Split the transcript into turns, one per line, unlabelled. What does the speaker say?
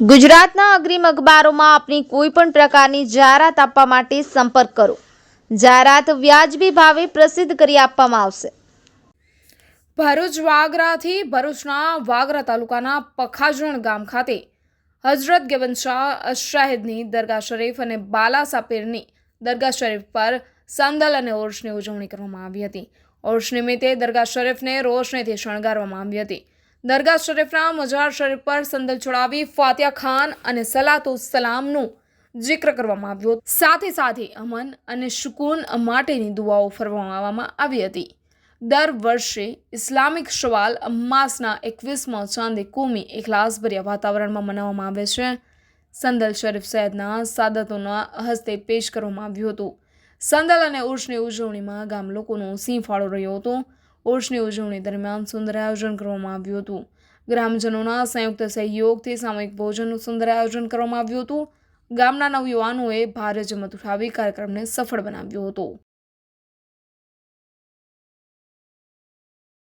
ગુજરાતના અગ્રીમ અખબારોમાં આપની કોઈ પણ પ્રકારની જાહેરાત આપવા માટે સંપર્ક કરો. જાહેરાત વ્યાજબી ભાવે પ્રસિદ્ધ કરી આપવામાં આવશે.
ભરૂચ વાગરાથી ભરૂચના વાગરા તાલુકાના પખાજણ ગામ ખાતે હઝરત ગેવન શાહ શાહિદની દરગાહ શરીફ અને બાલા સાપીરની દરગાહ શરીફ પર સંદલ અને ઓર્ષની ઉજવણી કરવામાં આવી હતી. ઓર્ષ નિમિત્તે દરગાહ શરીફને રોશનીથી શણગારવામાં આવી હતી. દરગાહ શરીફના મજાર શરીફ પર સંદલ છોડાવી ફાતિયા ખાન અને સલાતુ સલામનું જિક્ર કરવામાં આવ્યો સાથે સાથે અમન અને સુકૂન માટેની દુઆઓ ફરમાવવામાં આવી હતી. દર વર્ષે ઇસ્લામિક શવાલ માસના એકવીસમાં ચાંદે કુમી એખલાસભર્યા વાતાવરણમાં મનાવવામાં આવે છે. સંદલ શરીફ સૈદના સાદતોના હસ્તે પેશ કરવામાં આવ્યું હતું. સંદલ અને ઉર્ષની ઉજવણીમાં ગામ લોકોનો સિંહ ફાળો રહ્યો હતો. ઉર્ષની ઉજવણી દરમિયાન સુંદર આયોજન કરવામાં આવ્યું હતું. ગ્રામજનોના સંયુક્ત સહયોગથી સામૂહિક ભોજનનું સુંદર આયોજન કરવામાં આવ્યું હતું. ગામના નવયુવાનોએ ભારે જમત ઉઠાવી કાર્યક્રમને સફળ બનાવ્યો હતો.